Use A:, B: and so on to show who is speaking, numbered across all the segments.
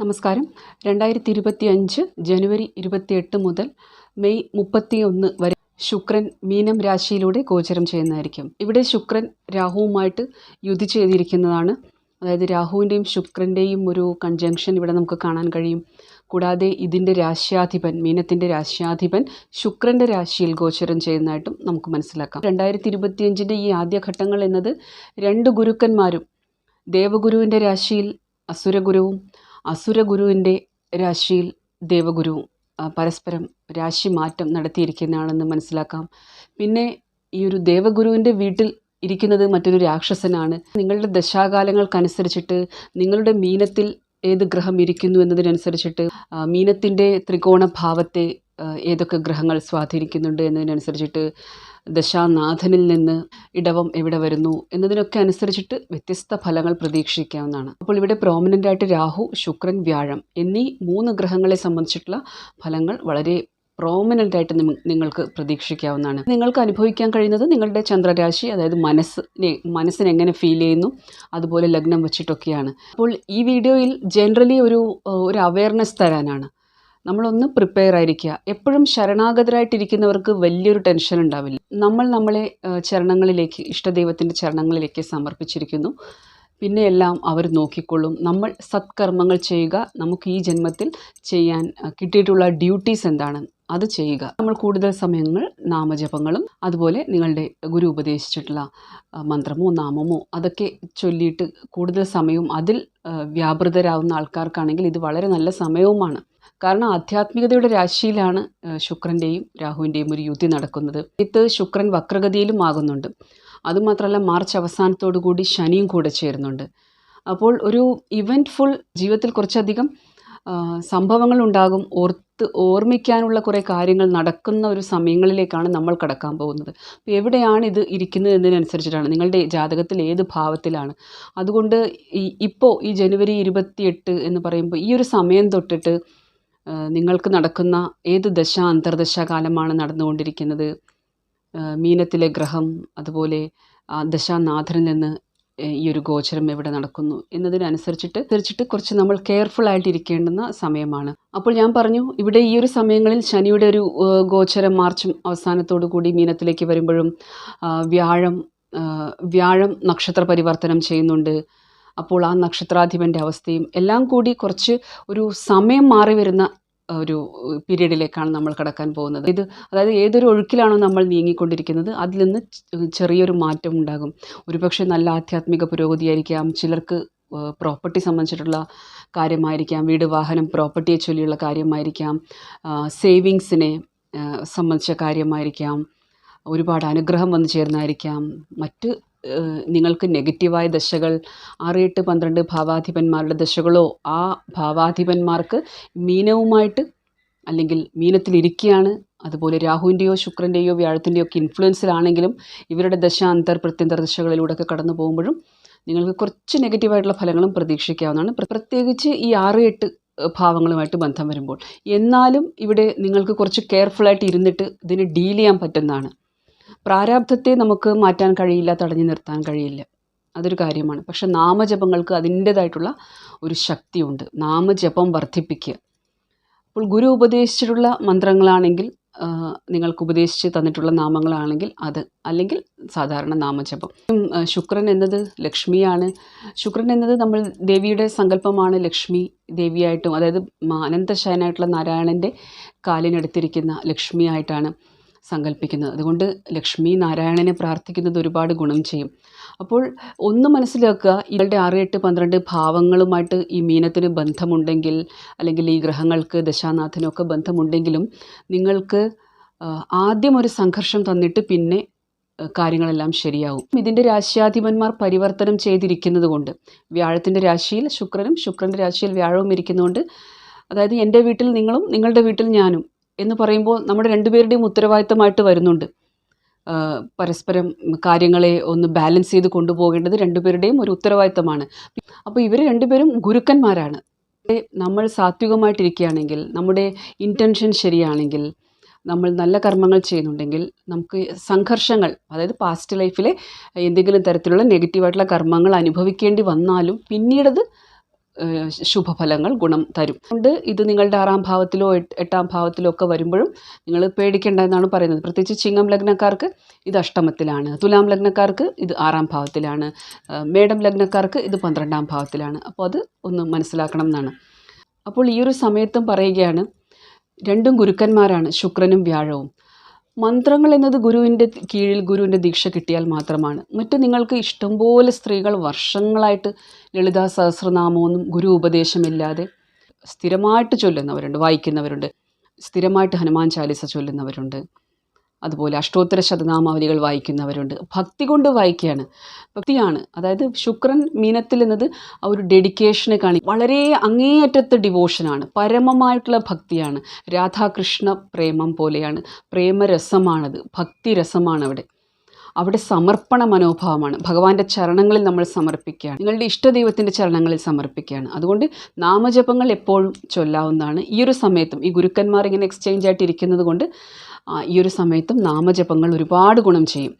A: നമസ്കാരം. രണ്ടായിരത്തി ഇരുപത്തി അഞ്ച് ജനുവരി ഇരുപത്തിയെട്ട് മുതൽ മെയ് മുപ്പത്തി ഒന്ന് വരെ ശുക്രൻ മീനം രാശിയിലൂടെ ഗോചരം ചെയ്യുന്നതായിരിക്കും. ഇവിടെ ശുക്രൻ രാഹുവുമായിട്ട് യുതി ചെയ്തിരിക്കുന്നതാണ്. അതായത് രാഹുവിന്റെയും ശുക്രന്റെയും ഒരു കൺജങ്ഷൻ ഇവിടെ നമുക്ക് കാണാൻ കഴിയും. കൂടാതെ ഇതിന്റെ രാശ്യാധിപൻ മീനത്തിന്റെ രാശ്യാധിപൻ ശുക്രന്റെ രാശിയിൽ ഗോചരം ചെയ്യുന്നതായിട്ടും നമുക്ക് മനസ്സിലാക്കാം. രണ്ടായിരത്തി ഇരുപത്തിയഞ്ചിന്റെ ഈ ആദ്യഘട്ടങ്ങൾ എന്നത് രണ്ട് ഗുരുക്കന്മാരും ദേവഗുരുവിന്റെ രാശിയിൽ അസുരഗുരുവും അസുരഗുരുവിന്റെ രാശിയിൽ ദേവഗുരു പരസ്പരം രാശി മാറ്റം നടത്തിയിരിക്കുന്നതാണെന്ന് മനസ്സിലാക്കാം. പിന്നെ ഈ ഒരു ദേവഗുരുവിന്റെ വീട്ടിൽ ഇരിക്കുന്നത് മറ്റൊരു രാക്ഷസനാണ്. നിങ്ങളുടെ ദശാകാലങ്ങൾക്കനുസരിച്ചിട്ട് നിങ്ങളുടെ മീനത്തിൽ ഏത് ഗ്രഹം ഇരിക്കുന്നു എന്നതിനനുസരിച്ചിട്ട് മീനത്തിന്റെ ത്രികോണ ഭാവത്തെ ഏതൊക്കെ ഗ്രഹങ്ങൾ സ്വാധീനിക്കുന്നുണ്ട് എന്നതിനനുസരിച്ചിട്ട് ദശാനാഥനിൽ നിന്ന് ഇടവം എവിടെ വരുന്നു എന്നതിനൊക്കെ അനുസരിച്ചിട്ട് വ്യത്യസ്ത ഫലങ്ങൾ പ്രതീക്ഷിക്കാവുന്നതാണ്. അപ്പോൾ ഇവിടെ പ്രോമിനന്റ് ആയിട്ട് രാഹു ശുക്രൻ വ്യാഴം എന്നീ മൂന്ന് ഗ്രഹങ്ങളെ സംബന്ധിച്ചിട്ടുള്ള ഫലങ്ങൾ വളരെ പ്രോമിനന്റ് ആയിട്ട് നിങ്ങ- നിങ്ങൾക്ക് പ്രതീക്ഷിക്കാവുന്നതാണ്. നിങ്ങൾക്ക് അനുഭവിക്കാൻ കഴിയുന്നത് നിങ്ങളുടെ ചന്ദ്രരാശി അതായത് മനസ്സിനെ മനസ്സിനെങ്ങനെ ഫീൽ ചെയ്യുന്നു അതുപോലെ ലഗ്നം വെച്ചിട്ടൊക്കെയാണ്. അപ്പോൾ ഈ വീഡിയോയിൽ ജനറലി ഒരു ഒരു അവയർനെസ് തരാനാണ്. നമ്മളൊന്ന് പ്രിപ്പയർ ആയിരിക്കുക. എപ്പോഴും ശരണാഗതരായിട്ടിരിക്കുന്നവർക്ക് വലിയൊരു ടെൻഷൻ ഉണ്ടാവില്ല. നമ്മൾ നമ്മളെ ചരണങ്ങളിലേക്ക് ഇഷ്ടദൈവത്തിന്റെ ചരണങ്ങളിലേക്ക് സമർപ്പിച്ചിരിക്കുന്നു. പിന്നെ എല്ലാം അവർ നോക്കിക്കൊള്ളും. നമ്മൾ സത്കർമ്മങ്ങൾ ചെയ്യുക. നമുക്ക് ഈ ജന്മത്തിൽ ചെയ്യാൻ കിട്ടിയിട്ടുള്ള ഡ്യൂട്ടീസ് എന്താണ്? അത് ചെയ്യുക. നമ്മൾ കൂടുതൽ സമയങ്ങൾ നാമജപങ്ങളും അതുപോലെ നിങ്ങളുടെ ഗുരു ഉപദേശിച്ചിട്ടുള്ള മന്ത്രമോ നാമമോ അതൊക്കെ ചൊല്ലിയിട്ട് കൂടുതൽ സമയവും അതിൽ വ്യാപൃതരാകുന്ന ആൾക്കാർക്കാണെങ്കിൽ ഇത് വളരെ നല്ല സമയവുമാണ്. കാരണം ആധ്യാത്മികതയുടെ രാശിയിലാണ് ശുക്രന്റെയും രാഹുവിന്റെയും ഒരു യുദ്ധി നടക്കുന്നത്. ഇത് ശുക്രൻ വക്രഗതിയിലും ആകുന്നുണ്ട്. അതുമാത്രമല്ല മാർച്ച് അവസാനത്തോടു കൂടി ശനിയും കൂടെ ചേരുന്നുണ്ട്. അപ്പോൾ ഒരു ഇവന്റ് ഫുൾ ജീവിതത്തിൽ കുറച്ചധികം സംഭവങ്ങൾ ഉണ്ടാകും. ഓർത്ത് ഓർമ്മിക്കാനുള്ള കുറേ കാര്യങ്ങൾ നടക്കുന്ന ഒരു സമയങ്ങളിലേക്കാണ് നമ്മൾ കടക്കാൻ പോകുന്നത്. അപ്പോൾ എവിടെയാണ് ഇത് ഇരിക്കുന്നത് എന്നതിനനുസരിച്ചിട്ടാണ്. നിങ്ങളുടെ ജാതകത്തിൽ ഏത് ഭാവത്തിലാണ്? അതുകൊണ്ട് ഇപ്പോൾ ഈ ജനുവരി ഇരുപത്തിയെട്ട് എന്ന് പറയുമ്പോൾ ഈ ഒരു സമയം തൊട്ടിട്ട് നിങ്ങൾക്ക് നടക്കുന്ന ഏത് ദശ അന്തർദശ കാലമാണ് നടന്നുകൊണ്ടിരിക്കുന്നത് മീനത്തിലെ ഗ്രഹം അതുപോലെ ദശാനാഥനിൽ നിന്ന് ഈ ഒരു ഗോചരം എവിടെ നടക്കുന്നു എന്നതിനനുസരിച്ചിട്ട് തിരിച്ചിട്ട് കുറച്ച് നമ്മൾ കെയർഫുൾ ആയിട്ട് ഇരിക്കേണ്ടുന്ന സമയമാണ്. അപ്പോൾ ഞാൻ പറഞ്ഞു ഇവിടെ ഈ ഒരു സമയങ്ങളിൽ ശനിയുടെ ഒരു ഗോചരം മാർച്ചും അവസാനത്തോടു കൂടി മീനത്തിലേക്ക് വരുമ്പോഴും വ്യാഴം വ്യാഴം നക്ഷത്ര പരിവർത്തനം ചെയ്യുന്നുണ്ട്. അപ്പോൾ ആ നക്ഷത്രാധിപന്റെ അവസ്ഥയും എല്ലാം കൂടി കുറച്ച് ഒരു സമയം മാറി വരുന്ന ഒരു പീരീഡിലേക്കാണ് നമ്മൾ കടക്കാൻ പോകുന്നത്. ഇത് അതായത് ഏതൊരു ഒഴുക്കിലാണോ നമ്മൾ നീങ്ങിക്കൊണ്ടിരിക്കുന്നത് അതിൽ നിന്ന് ചെറിയൊരു മാറ്റം ഉണ്ടാകും. ഒരുപക്ഷെ നല്ല ആധ്യാത്മിക പുരോഗതിയായിരിക്കാം ചിലർക്ക് പ്രോപ്പർട്ടി സംബന്ധിച്ചിട്ടുള്ള കാര്യമായിരിക്കാം വീട് വാഹനം പ്രോപ്പർട്ടിയെ ചൊല്ലിയുള്ള കാര്യമായിരിക്കാം സേവിങ്സിനെ സംബന്ധിച്ച കാര്യമായിരിക്കാം ഒരുപാട് അനുഗ്രഹം വന്നു ചേർന്നായിരിക്കാം മറ്റ് നിങ്ങൾക്ക് നെഗറ്റീവായ ദശകൾ ആറ് എട്ട് പന്ത്രണ്ട് ഭാവാധിപന്മാരുടെ ദശകളോ ആ ഭാവാധിപന്മാർക്ക് മീനവുമായിട്ട് അല്ലെങ്കിൽ മീനത്തിലിരിക്കുകയാണ് അതുപോലെ രാഹുവിന്റെയോ ശുക്രന്റെയോ വ്യാഴത്തിന്റെയോ ഒക്കെ ഇൻഫ്ലുവൻസിലാണെങ്കിലും ഇവരുടെ ദശ അന്തർ പ്രത്യന്തർ ദശകളിലൂടെയൊക്കെ കടന്നു പോകുമ്പോഴും നിങ്ങൾക്ക് കുറച്ച് നെഗറ്റീവായിട്ടുള്ള ഫലങ്ങളും പ്രതീക്ഷിക്കാവുന്നതാണ്. പ്രത്യേകിച്ച് ഈ ആറ് എട്ട് ഭാവങ്ങളുമായിട്ട് ബന്ധം വരുമ്പോൾ. എന്നാലും ഇവിടെ നിങ്ങൾക്ക് കുറച്ച് കെയർഫുള്ളായിട്ട് ഇരുന്നിട്ട് ഇതിനെ ഡീൽ ചെയ്യാൻ പറ്റുന്നതാണ്. പ്രാരാബ്ധത്തെ നമുക്ക് മാറ്റാൻ കഴിയില്ല തടഞ്ഞു നിർത്താൻ കഴിയില്ല. അതൊരു കാര്യമാണ്. പക്ഷെ നാമജപങ്ങൾക്ക് അതിന്റേതായിട്ടുള്ള ഒരു ശക്തിയുണ്ട്. നാമജപം വർദ്ധിപ്പിക്കുക. അപ്പോൾ ഗുരു ഉപദേശിച്ചിട്ടുള്ള മന്ത്രങ്ങളാണെങ്കിൽ നിങ്ങൾക്ക് ഉപദേശിച്ച് തന്നിട്ടുള്ള നാമങ്ങളാണെങ്കിൽ അത് അല്ലെങ്കിൽ സാധാരണ നാമജപം. ശുക്രൻ എന്നത് ലക്ഷ്മിയാണ്. ശുക്രൻ എന്നത് നമ്മൾ ദേവിയുടെ സങ്കല്പമാണ്. ലക്ഷ്മി ദേവിയായിട്ടും അതായത് അനന്തശയനായിട്ടുള്ള നാരായണന്റെ കാലിനടുത്തിരിക്കുന്ന ലക്ഷ്മിയായിട്ടാണ് സങ്കല്പിക്കുന്നത് അതുകൊണ്ട് ലക്ഷ്മി നാരായണനെ പ്രാർത്ഥിക്കുന്നത് ഒരുപാട് ഗുണം ചെയ്യും. അപ്പോൾ ഒന്ന് മനസ്സിലാക്കുക ഇവരുടെ ആറ് എട്ട് പന്ത്രണ്ട് ഭാവങ്ങളുമായിട്ട് ഈ മീനത്തിന് ബന്ധമുണ്ടെങ്കിൽ അല്ലെങ്കിൽ ഈ ഗ്രഹങ്ങൾക്ക് ദശാനാഥനൊക്കെ ബന്ധമുണ്ടെങ്കിലും നിങ്ങൾക്ക് ആദ്യം ഒരു സംഘർഷം തന്നിട്ട് പിന്നെ കാര്യങ്ങളെല്ലാം ശരിയാവും. ഇതിന്റെ രാശ്യാധിപന്മാർ പരിവർത്തനം ചെയ്തിരിക്കുന്നത് കൊണ്ട് വ്യാഴത്തിന്റെ രാശിയിൽ ശുക്രനും ശുക്രന്റെ രാശിയിൽ വ്യാഴവും ഇരിക്കുന്നതുകൊണ്ട് അതായത് എന്റെ വീട്ടിൽ നിങ്ങളും നിങ്ങളുടെ വീട്ടിൽ ഞാനും എന്ന് പറയുമ്പോൾ നമ്മുടെ രണ്ടുപേരുടെയും ഉത്തരവാദിത്തമായിട്ട് വരുന്നുണ്ട്. പരസ്പരം കാര്യങ്ങളെ ഒന്ന് ബാലൻസ് ചെയ്ത് കൊണ്ടുപോകേണ്ടത് രണ്ടുപേരുടെയും ഒരു ഉത്തരവാദിത്തമാണ്. അപ്പോൾ ഇവർ രണ്ടുപേരും ഗുരുക്കന്മാരാണ്. നമ്മൾ സാത്വികമായിട്ടിരിക്കുകയാണെങ്കിൽ നമ്മുടെ ഇന്റൻഷൻ ശരിയാണെങ്കിൽ നമ്മൾ നല്ല കർമ്മങ്ങൾ ചെയ്യുന്നുണ്ടെങ്കിൽ നമുക്ക് സംഘർഷങ്ങൾ അതായത് പാസ്റ്റ് ലൈഫിലെ എന്തെങ്കിലും തരത്തിലുള്ള നെഗറ്റീവായിട്ടുള്ള കർമ്മങ്ങൾ അനുഭവിക്കേണ്ടി വന്നാലും പിന്നീടത് ശുഭഫലങ്ങൾ ഗുണം തരും. അതുകൊണ്ട് ഇത് നിങ്ങളുടെ ആറാം ഭാവത്തിലോ എട്ട് ഭാവത്തിലോ ഒക്കെ വരുമ്പോഴും നിങ്ങൾ പേടിക്കേണ്ട എന്നാണ് പറയുന്നത്. പ്രത്യേകിച്ച് ചിങ്ങം ലഗ്നക്കാർക്ക് ഇത് അഷ്ടമത്തിലാണ്. തുലാം ലഗ്നക്കാർക്ക് ഇത് ആറാം ഭാവത്തിലാണ്. മേടം ലഗ്നക്കാർക്ക് ഇത് പന്ത്രണ്ടാം ഭാവത്തിലാണ്. അപ്പോൾ അത് ഒന്ന് മനസ്സിലാക്കണം എന്നാണ്. അപ്പോൾ ഈ ഒരു സമയത്തും പറയുകയാണ് രണ്ടും ഗുരുക്കന്മാരാണ്. ശുക്രനും വ്യാഴവും. മന്ത്രങ്ങൾ എന്നത് ഗുരുവിന്റെ കീഴിൽ ഗുരുവിന്റെ ദീക്ഷ കിട്ടിയാൽ മാത്രമാണ്. മറ്റ് നിങ്ങൾക്ക് ഇഷ്ടംപോലെ സ്ത്രീകൾ വർഷങ്ങളായിട്ട് ലളിതാ സഹസ്രനാമമൊന്നും ഗുരു ഉപദേശമില്ലാതെ സ്ഥിരമായിട്ട് ചൊല്ലുന്നവരുണ്ട് വായിക്കുന്നവരുണ്ട്. സ്ഥിരമായിട്ട് ഹനുമാൻ ചാലിസ ചൊല്ലുന്നവരുണ്ട്. അതുപോലെ അഷ്ടോത്തര ശതനാമാവലികൾ വായിക്കുന്നവരുണ്ട്. ഭക്തി കൊണ്ട് വായിക്കുകയാണ്. ഭക്തിയാണ്. അതായത് ശുക്രൻ മീനത്തിൽ എന്നത് ആ ഒരു ഡെഡിക്കേഷനെ കാണി. വളരെ അങ്ങേയറ്റത്തെ ഡിവോഷനാണ് പരമമായിട്ടുള്ള ഭക്തിയാണ്. രാധാകൃഷ്ണ പ്രേമം പോലെയാണ്. പ്രേമരസമാണത്. ഭക്തി രസമാണ് അവിടെ അവിടെ സമർപ്പണ മനോഭാവമാണ്. ഭഗവാന്റെ ചരണങ്ങളിൽ നമ്മൾ സമർപ്പിക്കുകയാണ്. നിങ്ങളുടെ ഇഷ്ടദൈവത്തിന്റെ ചരണങ്ങളിൽ സമർപ്പിക്കുകയാണ്. അതുകൊണ്ട് നാമജപങ്ങൾ എപ്പോഴും ചൊല്ലാവുന്നതാണ്. ഈ ഒരു സമയത്തും ഈ ഗുരുക്കന്മാർ ഇങ്ങനെ എക്സ്ചേഞ്ച് ആയിട്ട് ഇരിക്കുന്നത് കൊണ്ട് ഈ ഒരു സമയത്തും നാമജപങ്ങൾ ഒരുപാട് ഗുണം ചെയ്യും.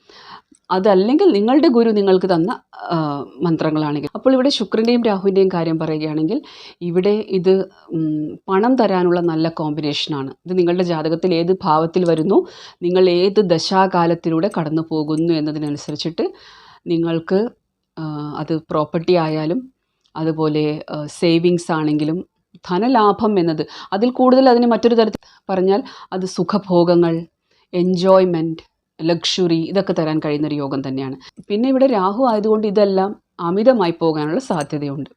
A: അതല്ലെങ്കിൽ നിങ്ങളുടെ ഗുരു നിങ്ങൾക്ക് തന്ന മന്ത്രങ്ങളാണെങ്കിൽ. അപ്പോൾ ഇവിടെ ശുക്രന്റെയും രാഹുവിന്റെയും കാര്യം പറയുകയാണെങ്കിൽ ഇവിടെ ഇത് പണം തരാനുള്ള നല്ല കോമ്പിനേഷനാണ് ഇത് നിങ്ങളുടെ ജാതകത്തിൽ ഏത് ഭാവത്തിൽ വരുന്നു നിങ്ങൾ ഏത് ദശാകാലത്തിലൂടെ കടന്നു പോകുന്നു എന്നതിനനുസരിച്ചിട്ട് നിങ്ങൾക്ക് അത് പ്രോപ്പർട്ടി ആയാലും അതുപോലെ സേവിങ്സ് ആണെങ്കിലും ധനലാഭം എന്നത്. അതിൽ കൂടുതൽ അതിന് മറ്റൊരു തരത്തിൽ പറഞ്ഞാൽ അത് സുഖഭോഗങ്ങൾ എൻജോയ്മെന്റ് ലക്ഷറി ഇതൊക്കെ തരാൻ കഴിയുന്നൊരു യോഗം തന്നെയാണ്. പിന്നെ ഇവിടെ രാഹു ആയതുകൊണ്ട് ഇതെല്ലാം അമിതമായി പോകാനുള്ള സാധ്യതയുണ്ട്.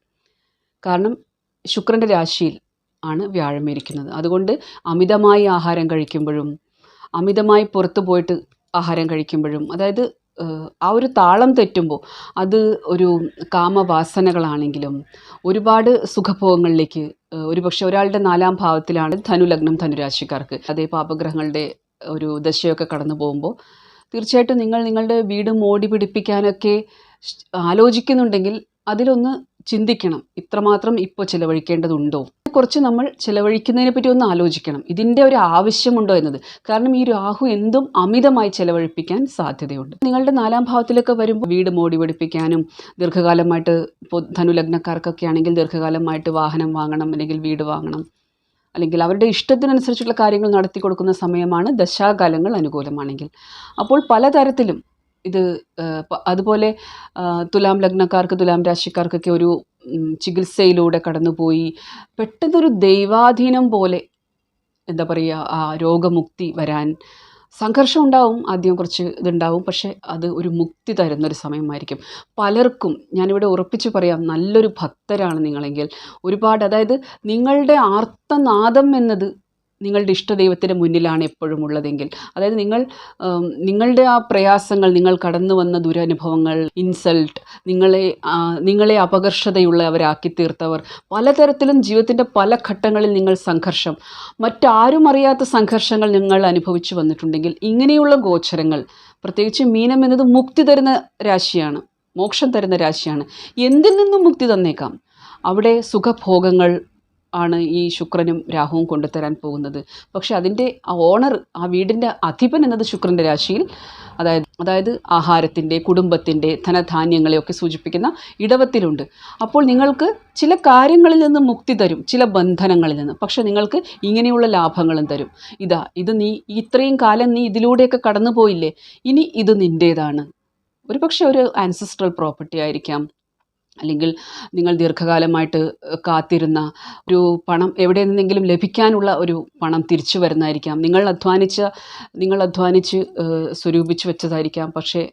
A: കാരണം ശുക്രന്റെ രാശിയിൽ ആണ് വ്യാഴം ഇരിക്കുന്നത്. അതുകൊണ്ട് അമിതമായി ആഹാരം കഴിക്കുമ്പോഴും അമിതമായി പുറത്തു പോയിട്ട് ആഹാരം കഴിക്കുമ്പോഴും അതായത് ആ ഒരു താളം തെറ്റുമ്പോൾ അത് ഒരു കാമവാസനകളാണെങ്കിലും ഒരുപാട് സുഖഭോഗങ്ങളിലേക്ക് ഒരുപക്ഷെ ഒരാളുടെ നാലാം ഭാവത്തിലാണ് ധനുലഗ്നം ധനുരാശിക്കാർക്ക് അതേ പാപഗ്രഹങ്ങളുടെ ഒരു ദശയൊക്കെ കടന്നു പോകുമ്പോൾ തീർച്ചയായിട്ടും നിങ്ങൾ നിങ്ങളുടെ വീട് മോടി പിടിപ്പിക്കാനൊക്കെ ആലോചിക്കുന്നുണ്ടെങ്കിൽ അതിലൊന്ന് ചിന്തിക്കണം. ഇത്രമാത്രം ഇപ്പോൾ ചിലവഴിക്കേണ്ടതുണ്ടോ? കുറച്ച് നമ്മൾ ചിലവഴിക്കുന്നതിനെ പറ്റി ഒന്ന് ആലോചിക്കണം. ഇതിന്റെ ഒരു ആവശ്യമുണ്ടോ എന്നത്. കാരണം ഈ രാഹു എന്തും അമിതമായി ചിലവഴിപ്പിക്കാൻ സാധ്യതയുണ്ട്. നിങ്ങളുടെ നാലാം ഭാവത്തിലൊക്കെ വരുമ്പോൾ വീട് മോടി പിടിപ്പിക്കാനും ദീർഘകാലമായിട്ട് ഇപ്പോൾ ധനുലഗ്നക്കാർക്കൊക്കെ ആണെങ്കിൽ ദീർഘകാലമായിട്ട് വാഹനം വാങ്ങണം അല്ലെങ്കിൽ വീട് വാങ്ങണം അല്ലെങ്കിൽ അവരുടെ ഇഷ്ടത്തിനനുസരിച്ചുള്ള കാര്യങ്ങൾ നടത്തി കൊടുക്കുന്ന സമയമാണ് ദശാകാലങ്ങൾ അനുകൂലമാണെങ്കിൽ. അപ്പോൾ പലതരത്തിലും ഇത് അതുപോലെ തുലാം ലഗ്നക്കാർക്ക് തുലാം രാശിക്കാർക്കൊക്കെ ഒരു ചികിത്സയിലൂടെ കടന്നുപോയി. പെട്ടെന്നൊരു ദൈവാധീനം പോലെ എന്താ പറയുക ആ രോഗമുക്തി വരാൻ സംഘർഷം ഉണ്ടാവും ആദ്യം കുറച്ച് ഇതുണ്ടാവും. പക്ഷേ അത് ഒരു മുക്തി തരുന്നൊരു സമയമായിരിക്കും. പലർക്കും ഞാനിവിടെ ഉറപ്പിച്ച് പറയാം നല്ലൊരു ഭക്തരാണ് നിങ്ങളെങ്കിൽ. ഒരുപാട് അതായത് നിങ്ങളുടെ ആർത്തനാദം എന്നത് നിങ്ങളുടെ ഇഷ്ടദൈവത്തിന്റെ മുന്നിലാണ് എപ്പോഴും ഉള്ളതെങ്കിൽ. അതായത് നിങ്ങൾ നിങ്ങളുടെ ആ പ്രയാസങ്ങൾ നിങ്ങൾ കടന്നു വന്ന ദുരനുഭവങ്ങൾ ഇൻസൾട്ട് നിങ്ങളെ നിങ്ങളെ അപകർഷതയുള്ളവരാക്കി തീർത്തവർ പലതരത്തിലും ജീവിതത്തിന്റെ പല ഘട്ടങ്ങളിൽ നിങ്ങൾ സംഘർഷം മറ്റാരും അറിയാത്ത സംഘർഷങ്ങൾ നിങ്ങൾ അനുഭവിച്ചു വന്നിട്ടുണ്ടെങ്കിൽ ഇങ്ങനെയുള്ള ഗോചരങ്ങൾ പ്രത്യേകിച്ച് മീനം എന്നത് മുക്തി തരുന്ന രാശിയാണ് മോക്ഷം തരുന്ന രാശിയാണ് എന്തിൽ നിന്നും മുക്തി തന്നേക്കാം? അവിടെ സുഖഭോഗങ്ങൾ ആണ് ഈ ശുക്രനും രാഹുവും കൊണ്ടുതരാൻ പോകുന്നത്. പക്ഷെ അതിന്റെ ഓണർ ആ വീടിന്റെ അധിപൻ എന്നത് ശുക്രന്റെ രാശിയിൽ അതായത് അതായത് ആഹാരത്തിന്റെ കുടുംബത്തിന്റെ ധനധാന്യങ്ങളെയൊക്കെ സൂചിപ്പിക്കുന്ന ഇടവത്തിലുണ്ട്. അപ്പോൾ നിങ്ങൾക്ക് ചില കാര്യങ്ങളിൽ നിന്ന് മുക്തി തരും ചില ബന്ധനങ്ങളിൽ നിന്ന്. പക്ഷെ നിങ്ങൾക്ക് ഇങ്ങനെയുള്ള ലാഭങ്ങളും തരും. ഇതാ ഇത് നീ ഇത്രയും കാലം നീ ഇതിലൂടെയൊക്കെ കടന്നു പോയില്ലേ ഇനി ഇത് നിന്റേതാണ്. ഒരു പക്ഷേ ഒരു ആൻസസ്ട്രൽ പ്രോപ്പർട്ടി ആയിരിക്കാം. അല്ലെങ്കിൽ നിങ്ങൾ ദീർഘകാലമായിട്ട് കാത്തിരുന്ന ഒരു പണം എവിടെ നിന്നെങ്കിലും ലഭിക്കാനുള്ള ഒരു പണം തിരിച്ചു വരുന്നതായിരിക്കാം. നിങ്ങൾ അധ്വാനിച്ച നിങ്ങൾ അധ്വാനിച്ച് സ്വരൂപിച്ചു വെച്ചതായിരിക്കാം. പക്ഷേ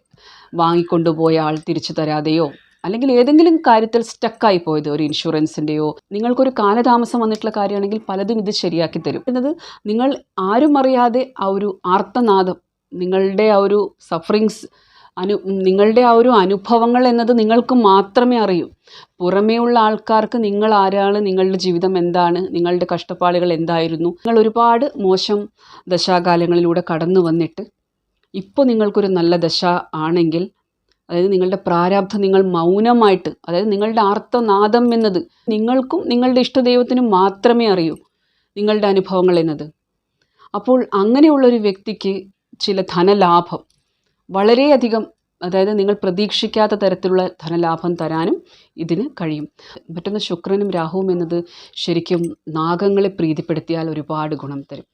A: വാങ്ങിക്കൊണ്ടുപോയ ആൾ തിരിച്ചു തരാതെയോ അല്ലെങ്കിൽ ഏതെങ്കിലും കാര്യത്തിൽ സ്റ്റക്കായി പോയത് ഒരു ഇൻഷുറൻസിന്റെയോ നിങ്ങൾക്കൊരു കാലതാമസം വന്നിട്ടുള്ള കാര്യമാണെങ്കിൽ പലതും ഇത് ശരിയാക്കി തരും. എന്നത് നിങ്ങൾ ആരും അറിയാതെ ആ ഒരു ആർത്തനാദം നിങ്ങളുടെ ആ ഒരു സഫറിങ്സ് അനു നിങ്ങളുടെ ആ ഒരു അനുഭവങ്ങൾ എന്നത് നിങ്ങൾക്ക് മാത്രമേ അറിയൂ. പുറമേ ഉള്ള ആൾക്കാർക്ക് നിങ്ങൾ ആരാണ് നിങ്ങളുടെ ജീവിതം എന്താണ് നിങ്ങളുടെ കഷ്ടപ്പാടുകൾ എന്തായിരുന്നു. നിങ്ങൾ ഒരുപാട് മോശം ദശാകാലങ്ങളിലൂടെ കടന്നു വന്നിട്ട് ഇപ്പോൾ നിങ്ങൾക്കൊരു നല്ല ദശ ആണെങ്കിൽ അതായത് നിങ്ങളുടെ പ്രാരാബ്ധം നിങ്ങൾ മൗനമായിട്ട് അതായത് നിങ്ങളുടെ ആർത്തനാദം എന്നത് നിങ്ങൾക്കും നിങ്ങളുടെ ഇഷ്ടദൈവത്തിനും മാത്രമേ അറിയൂ നിങ്ങളുടെ അനുഭവങ്ങൾ എന്നത്. അപ്പോൾ അങ്ങനെയുള്ളൊരു വ്യക്തിക്ക് ചില ധനലാഭം വളരെയധികം അതായത് നിങ്ങൾ പ്രതീക്ഷിക്കാത്ത തരത്തിലുള്ള ധനലാഭം തരാനും ഇതിന് കഴിയും. മറ്റൊന്ന് ശുക്രനും രാഹുവും എന്നത് ശരിക്കും നാഗങ്ങളെ പ്രീതിപ്പെടുത്തിയാൽ ഒരുപാട് ഗുണം തരും.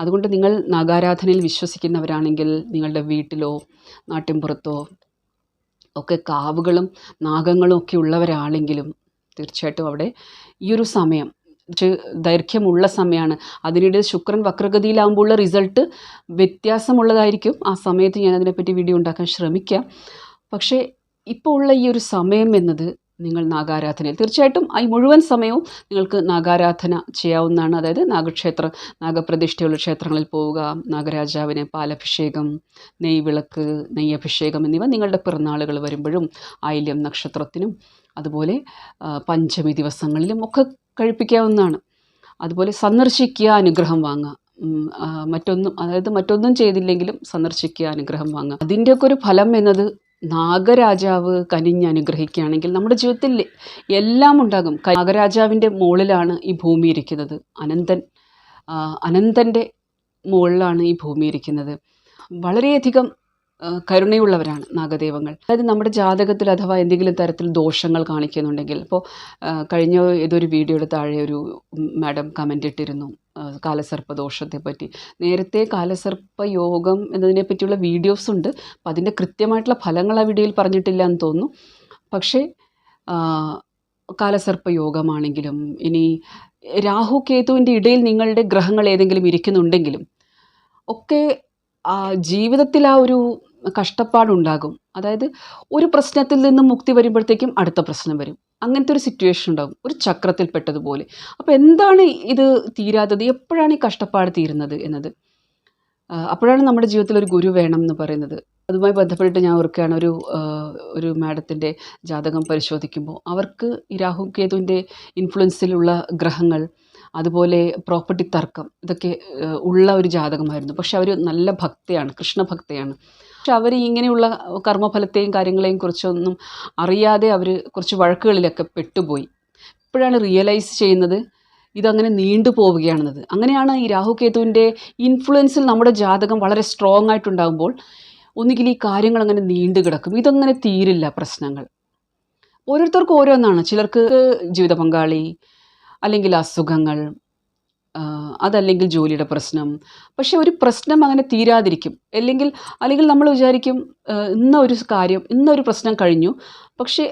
A: അതുകൊണ്ട് നിങ്ങൾ നാഗാരാധനയിൽ വിശ്വസിക്കുന്നവരാണെങ്കിൽ നിങ്ങളുടെ വീട്ടിലോ നാട്ടിൻപുറത്തോ ഒക്കെ കാവുകളും നാഗങ്ങളും ഒക്കെ ഉള്ളവരാണെങ്കിലും തീർച്ചയായിട്ടും അവിടെ ഈ ഒരു സമയം ദൈർഘ്യമുള്ള സമയമാണ്. അതിനിടെ ശുക്രൻ വക്രഗതിയിലാകുമ്പോൾ ഉള്ള റിസൾട്ട് വ്യത്യാസമുള്ളതായിരിക്കും. ആ സമയത്ത് ഞാൻ അതിനെപ്പറ്റി വീഡിയോ ഉണ്ടാക്കാൻ ശ്രമിക്കാം. പക്ഷേ ഇപ്പോൾ ഉള്ള ഈ ഒരു സമയം എന്നത് നിങ്ങൾ നാഗാരാധനയിൽ തീർച്ചയായിട്ടും ഈ മുഴുവൻ സമയവും നിങ്ങൾക്ക് നാഗാരാധന ചെയ്യാവുന്നതാണ്. അതായത് നാഗക്ഷേത്ര നാഗപ്രതിഷ്ഠയുള്ള ക്ഷേത്രങ്ങളിൽ പോവുക നാഗരാജാവിന് പാലഭിഷേകം നെയ്വിളക്ക് നെയ്യഭിഷേകം എന്നിവ നിങ്ങളുടെ പിറന്നാളുകൾ വരുമ്പോഴും ആയില്യം നക്ഷത്രത്തിനും അതുപോലെ പഞ്ചമി ദിവസങ്ങളിലും ഒക്കെ കഴിപ്പിക്കാവുന്നതാണ്. അതുപോലെ സന്ദർശിക്കുക അനുഗ്രഹം വാങ്ങുക. മറ്റൊന്നും അതായത് മറ്റൊന്നും ചെയ്തില്ലെങ്കിലും സന്ദർശിക്കുക അനുഗ്രഹം വാങ്ങുക. അതിന്റെയൊക്കെ ഒരു ഫലം എന്നത് നാഗരാജാവ് കനിഞ്ഞ് അനുഗ്രഹിക്കുകയാണെങ്കിൽ നമ്മുടെ ജീവിതത്തിൽ എല്ലാം ഉണ്ടാകും. നാഗരാജാവിന്റെ മുകളിലാണ് ഈ ഭൂമി ഇരിക്കുന്നത്. അനന്തൻ അനന്തന്റെ മുകളിലാണ് ഈ ഭൂമി ഇരിക്കുന്നത്. വളരെയധികം കരുണയുള്ളവരാണ് നാഗദേവങ്ങൾ. അതായത് നമ്മുടെ ജാതകത്തിൽ അഥവാ എന്തെങ്കിലും തരത്തിൽ ദോഷങ്ങൾ കാണിക്കുന്നുണ്ടെങ്കിൽ ഇപ്പോൾ കഴിഞ്ഞ ഏതൊരു വീഡിയോയുടെ താഴെ ഒരു മാഡം കമന്റ് ഇട്ടിരുന്നു കാലസർപ്പ ദോഷത്തെ പറ്റി. നേരത്തെ കാലസർപ്പ യോഗം എന്നതിനെ പറ്റിയുള്ള വീഡിയോസ് ഉണ്ട് അപ്പം അതിന്റെ കൃത്യമായിട്ടുള്ള ഫലങ്ങൾ ആ വീഡിയോയിൽ പറഞ്ഞിട്ടില്ല എന്ന് തോന്നുന്നു. പക്ഷേ കാലസർപ്പ യോഗമാണെങ്കിലും ഇനി രാഹു കേതുവിന്റെ ഇടയിൽ നിങ്ങളുടെ ഗ്രഹങ്ങൾ ഏതെങ്കിലും ഇരിക്കുന്നുണ്ടെങ്കിലും ഒക്കെ ജീവിതത്തിൽ ആ ഒരു കഷ്ടപ്പാടുണ്ടാകും. അതായത് ഒരു പ്രശ്നത്തിൽ നിന്നും മുക്തി വരുമ്പോഴത്തേക്കും അടുത്ത പ്രശ്നം വരും. അങ്ങനത്തെ ഒരു സിറ്റുവേഷൻ ഉണ്ടാകും. ഒരു ചക്രത്തിൽ പെട്ടതുപോലെ. അപ്പോൾ എന്താണ് ഇത് തീരാത്തത്? എപ്പോഴാണ് ഈ കഷ്ടപ്പാട് തീരുന്നത് എന്നത്? അപ്പോഴാണ് നമ്മുടെ ജീവിതത്തിൽ ഒരു ഗുരു വേണം എന്ന് പറയുന്നത്. അതുമായി ബന്ധപ്പെട്ടിട്ട് ഞാൻ ഓർക്കുകയാണ്. ഒരു ഒരു മാഡത്തിന്റെ ജാതകം പരിശോധിക്കുമ്പോൾ അവർക്ക് ഈ രാഹു കേതുവിന്റെ ഇൻഫ്ലുവൻസിലുള്ള ഗ്രഹങ്ങൾ അതുപോലെ പ്രോപ്പർട്ടി തർക്കം ഇതൊക്കെ ഉള്ള ഒരു ജാതകമായിരുന്നു. പക്ഷെ അവർ നല്ല ഭക്തയാണ് കൃഷ്ണഭക്തയാണ് പക്ഷെ അവർ ഇങ്ങനെയുള്ള കർമ്മഫലത്തെയും കാര്യങ്ങളെയും കുറിച്ചൊന്നും അറിയാതെ അവർ കുറച്ച് വഴക്കുകളിലൊക്കെ പെട്ടുപോയി. ഇപ്പോഴാണ് റിയലൈസ് ചെയ്യുന്നത് ഇതങ്ങനെ നീണ്ടു പോവുകയാണെന്നത്. അങ്ങനെയാണ് ഈ രാഹുകേതുവിന്റെ ഇൻഫ്ലുവൻസിൽ നമ്മുടെ ജാതകം വളരെ സ്ട്രോങ് ആയിട്ടുണ്ടാകുമ്പോൾ ഒന്നുകിൽ ഈ കാര്യങ്ങൾ അങ്ങനെ നീണ്ടു കിടക്കും. ഇതങ്ങനെ തീരില്ല പ്രശ്നങ്ങൾ. ഓരോരുത്തർക്കും ഓരോന്നാണ്. ചിലർക്ക് ജീവിത പങ്കാളി അല്ലെങ്കിൽ അസുഖങ്ങൾ അതല്ലെങ്കിൽ ജോലിയുടെ പ്രശ്നം. പക്ഷെ ഒരു പ്രശ്നം അങ്ങനെ തീരാതിരിക്കും. അല്ലെങ്കിൽ അല്ലെങ്കിൽ നമ്മൾ വിചാരിക്കും ഇന്ന ഇന്നൊരു കാര്യം ഇന്നൊരു പ്രശ്നം കഴിഞ്ഞു. പക്ഷേ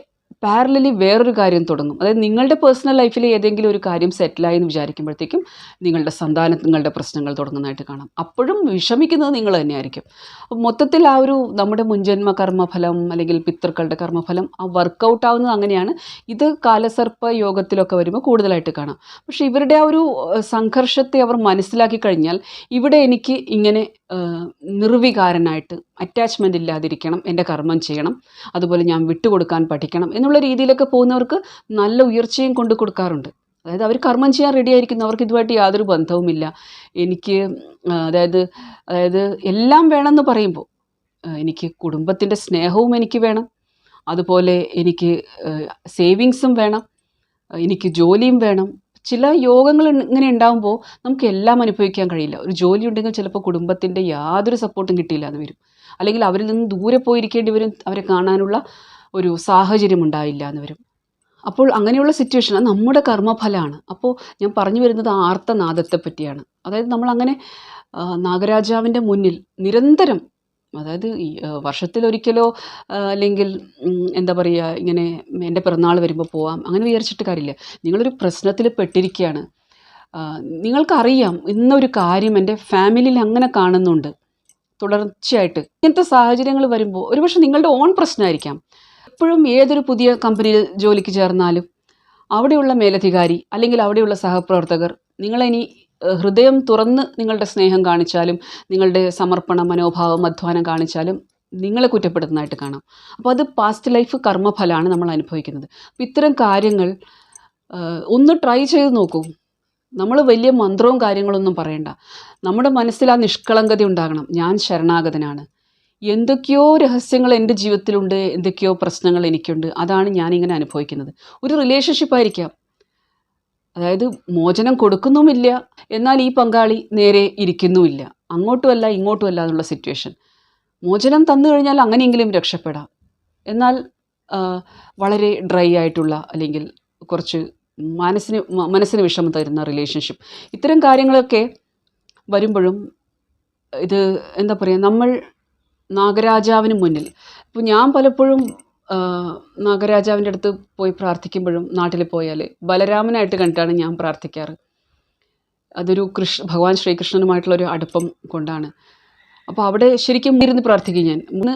A: പാരലലി വേറൊരു കാര്യം തുടങ്ങും. അതായത് നിങ്ങളുടെ പേഴ്സണൽ ലൈഫിൽ ഏതെങ്കിലും ഒരു കാര്യം സെറ്റിലായി എന്ന് വിചാരിക്കുമ്പോഴത്തേക്കും നിങ്ങളുടെ സന്താനങ്ങളുടെ പ്രശ്നങ്ങൾ തുടങ്ങുന്നതായിട്ട് കാണാം. അപ്പോഴും വിഷമിക്കുന്നത് നിങ്ങൾ തന്നെയായിരിക്കും. മൊത്തത്തിൽ ആ ഒരു നമ്മുടെ മുൻജന്മ കർമ്മഫലം അല്ലെങ്കിൽ പിതൃക്കളുടെ കർമ്മഫലം ആ വർക്കൗട്ട് ആവുന്നത് അങ്ങനെയാണ്. ഇത് കാലസർപ്പ യോഗത്തിലൊക്കെ വരുമ്പോൾ കൂടുതലായിട്ട് കാണാം. പക്ഷേ ഇവരുടെ ആ ഒരു സംഘർഷത്തെ അവർ മനസ്സിലാക്കി കഴിഞ്ഞാൽ ഇവിടെ എനിക്ക് ഇങ്ങനെ നിർവികാരനായിട്ട് അറ്റാച്ച്മെന്റ് ഇല്ലാതിരിക്കണം എന്റെ കർമ്മം ചെയ്യണം അതുപോലെ ഞാൻ വിട്ടുകൊടുക്കാൻ പഠിക്കണം എന്നുള്ള രീതിയിലൊക്കെ പോകുന്നവർക്ക് നല്ല ഉയർച്ചയും കൊണ്ടു കൊടുക്കാറുണ്ട്. അതായത് അവർ കർമ്മം ചെയ്യാൻ റെഡി ആയിരിക്കുന്നു അവർക്ക് ഇതുമായിട്ട് യാതൊരു ബന്ധവുമില്ല. എനിക്ക് അതായത് അതായത് എല്ലാം വേണമെന്ന് പറയുമ്പോൾ എനിക്ക് കുടുംബത്തിന്റെ സ്നേഹവും എനിക്ക് വേണം. അതുപോലെ എനിക്ക് സേവിങ്സും വേണം. എനിക്ക് ജോലിയും വേണം. ചില യോഗങ്ങൾ ഇങ്ങനെ ഉണ്ടാകുമ്പോൾ നമുക്ക് എല്ലാം അനുഭവിക്കാൻ കഴിയില്ല. ഒരു ജോലി ഉണ്ടെങ്കിൽ ചിലപ്പോൾ കുടുംബത്തിന്റെ യാതൊരു സപ്പോർട്ടും കിട്ടിയില്ല എന്ന് വരും. അല്ലെങ്കിൽ അവരിൽ നിന്ന് ദൂരെ പോയിരിക്കേണ്ടി വരും അവരെ കാണാനുള്ള ഒരു സാഹചര്യം ഉണ്ടായില്ല എന്ന് വരും. അപ്പോൾ അങ്ങനെയുള്ള സിറ്റുവേഷൻ നമ്മുടെ കർമ്മഫലമാണ്. അപ്പോൾ ഞാൻ പറഞ്ഞു വരുന്നത് ആർത്തനാദത്തെ പറ്റിയാണ്. അതായത് നമ്മളങ്ങനെ നാഗരാജാവിന്റെ മുന്നിൽ നിരന്തരം അതായത് വർഷത്തിലൊരിക്കലോ അല്ലെങ്കിൽ എന്താ പറയുക ഇങ്ങനെ എന്റെ പിറന്നാൾ വരുമ്പോൾ പോവാം അങ്ങനെ വിചാരിച്ചിട്ട് കാര്യമില്ല. നിങ്ങളൊരു പ്രശ്നത്തിൽ പെട്ടിരിക്കുകയാണ് നിങ്ങൾക്കറിയാം ഇന്നൊരു കാര്യം എന്റെ ഫാമിലിയിൽ അങ്ങനെ കാണുന്നുണ്ട്. തുടർച്ചയായിട്ട്. ഇങ്ങനത്തെ സാഹചര്യങ്ങൾ വരുമ്പോൾ ഒരുപക്ഷെ നിങ്ങളുടെ ഓൺ പ്രശ്നമായിരിക്കാം എപ്പോഴും ഏതൊരു പുതിയ കമ്പനിയിൽ ജോലിക്ക് ചേർന്നാലും അവിടെയുള്ള മേലധികാരി അല്ലെങ്കിൽ അവിടെയുള്ള സഹപ്രവർത്തകർ നിങ്ങളിനി ഹൃദയം തുറന്ന് നിങ്ങളുടെ സ്നേഹം കാണിച്ചാലും നിങ്ങളുടെ സമർപ്പണ മനോഭാവം അധ്വാനം കാണിച്ചാലും നിങ്ങളെ കുറ്റപ്പെടുത്തുന്നതായിട്ട് കാണാം. അപ്പോൾ അത് പാസ്റ്റ് ലൈഫ് കർമ്മഫലമാണ് നമ്മൾ അനുഭവിക്കുന്നത്. അപ്പോൾ ഇത്തരം കാര്യങ്ങൾ ഒന്ന് ട്രൈ ചെയ്ത് നോക്കൂ. നമ്മൾ വലിയ മന്ത്രവും കാര്യങ്ങളൊന്നും പറയണ്ട. നമ്മുടെ മനസ്സിൽ ആ നിഷ്കളങ്കത ഉണ്ടാകണം. ഞാൻ ശരണാഗതനാണ്. എന്തൊക്കെയോ രഹസ്യങ്ങൾ എന്റെ ജീവിതത്തിലുണ്ട് എന്തൊക്കെയോ പ്രശ്നങ്ങൾ എനിക്കുണ്ട്. അതാണ് ഞാനിങ്ങനെ അനുഭവിക്കുന്നത്. ഒരു റിലേഷൻഷിപ്പ് ആയിരിക്കാം. അതായത് മോചനം കൊടുക്കുന്നുമില്ല. എന്നാൽ ഈ പങ്കാളി നേരെ ഇരിക്കുന്നുമില്ല. അങ്ങോട്ടുമല്ല ഇങ്ങോട്ടുമല്ല എന്നുള്ള സിറ്റുവേഷൻ മോചനം തന്നു കഴിഞ്ഞാൽ അങ്ങനെയെങ്കിലും രക്ഷപ്പെടാം. എന്നാൽ വളരെ ഡ്രൈ ആയിട്ടുള്ള അല്ലെങ്കിൽ കുറച്ച് മനസ്സിന് മനസ്സിന് വിഷമം തരുന്ന റിലേഷൻഷിപ്പ് ഇത്തരം കാര്യങ്ങളൊക്കെ വരുമ്പോഴും ഇത് എന്താ പറയുക നമ്മൾ നാഗരാജാവിന് മുന്നിൽ. ഇപ്പോൾ ഞാൻ പലപ്പോഴും നാഗരാജാവിന്റെ അടുത്ത് പോയി പ്രാർത്ഥിക്കുമ്പോഴും നാട്ടിൽ പോയാൽ ബലരാമനായിട്ട് കണ്ടിട്ടാണ് ഞാൻ പ്രാർത്ഥിക്കാറ്. അതൊരു കൃഷ്ണ ഭഗവാൻ ശ്രീകൃഷ്ണനുമായിട്ടുള്ള ഒരു അടുപ്പം കൊണ്ടാണ്. അപ്പോൾ അവിടെ ശരിക്കും ഇരുന്ന് പ്രാർത്ഥിക്കും ഞാൻ. മൂന്ന്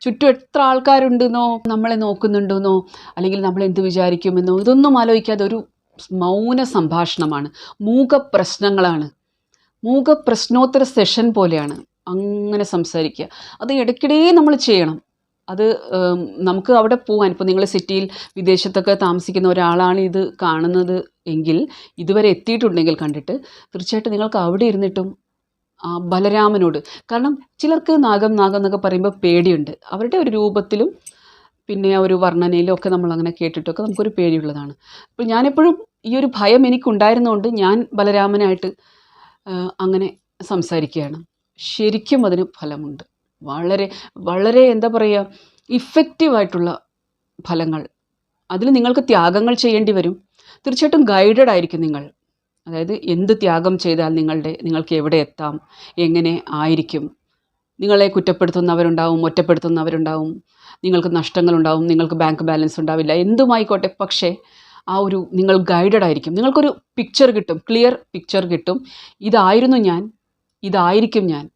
A: ചുറ്റും എത്ര ആൾക്കാരുണ്ടെന്നോ നമ്മളെ നോക്കുന്നുണ്ടെന്നോ അല്ലെങ്കിൽ നമ്മൾ എന്ത് വിചാരിക്കുമെന്നോ ഇതൊന്നും ആലോചിക്കാതെ ഒരു മൗന സംഭാഷണമാണ്. മൂക പ്രശ്നങ്ങളാണ് മൂക പ്രശ്നോത്തര സെഷൻ പോലെയാണ് അങ്ങനെ സംസാരിക്കുക. അത് ഇടയ്ക്കിടെ നമ്മൾ ചെയ്യണം. അത് നമുക്ക് അവിടെ പോകാൻ ഇപ്പോൾ നിങ്ങൾ സിറ്റിയിൽ വിദേശത്തൊക്കെ താമസിക്കുന്ന ഒരാളാണ് ഇത് കാണുന്നത് എങ്കിൽ ഇതുവരെ എത്തിയിട്ടുണ്ടെങ്കിൽ കണ്ടിട്ട് തീർച്ചയായിട്ടും നിങ്ങൾക്ക് അവിടെ ഇരുന്നിട്ടും ബലരാമനോട്. കാരണം ചിലർക്ക് നാഗം നാഗം എന്നൊക്കെ പറയുമ്പോൾ പേടിയുണ്ട്. അവരുടെ ഒരു രൂപത്തിലും പിന്നെ ആ ഒരു വർണനയിലും ഒക്കെ നമ്മൾ അങ്ങനെ കേട്ടിട്ടൊക്കെ നമുക്കൊരു പേടിയുള്ളതാണ്. അപ്പോൾ ഞാനെപ്പോഴും ഈ ഒരു ഭയം എനിക്കുണ്ടായിരുന്നതുകൊണ്ട് ഞാൻ ബലരാമനായിട്ട് അങ്ങനെ സംസാരിക്കുകയാണ്. ശരിക്കും അതിന് ഫലമുണ്ട്. വളരെ വളരെ എന്താ പറയുക ഇഫക്റ്റീവായിട്ടുള്ള ഫലങ്ങൾ. അതിൽ നിങ്ങൾക്ക് ത്യാഗങ്ങൾ ചെയ്യേണ്ടി വരും. തീർച്ചയായിട്ടും ഗൈഡഡ് ആയിരിക്കും നിങ്ങൾ. അതായത് എന്ത് ത്യാഗം ചെയ്താൽ നിങ്ങളുടെ നിങ്ങൾക്ക് എവിടെ എത്താം എങ്ങനെ ആയിരിക്കും. നിങ്ങളെ കുറ്റപ്പെടുത്തുന്നവരുണ്ടാവും ഒറ്റപ്പെടുത്തുന്നവരുണ്ടാവും. നിങ്ങൾക്ക് നഷ്ടങ്ങളുണ്ടാവും നിങ്ങൾക്ക് ബാങ്ക് ബാലൻസ് ഉണ്ടാവില്ല. എന്തുമായിക്കോട്ടെ പക്ഷേ ആ ഒരു നിങ്ങൾ ഗൈഡഡ് ആയിരിക്കും. നിങ്ങൾക്കൊരു പിക്ചർ കിട്ടും ക്ലിയർ പിക്ചർ കിട്ടും. ഇതായിരുന്നു ഞാൻ ഇതായിരിക്കും ഞാൻ.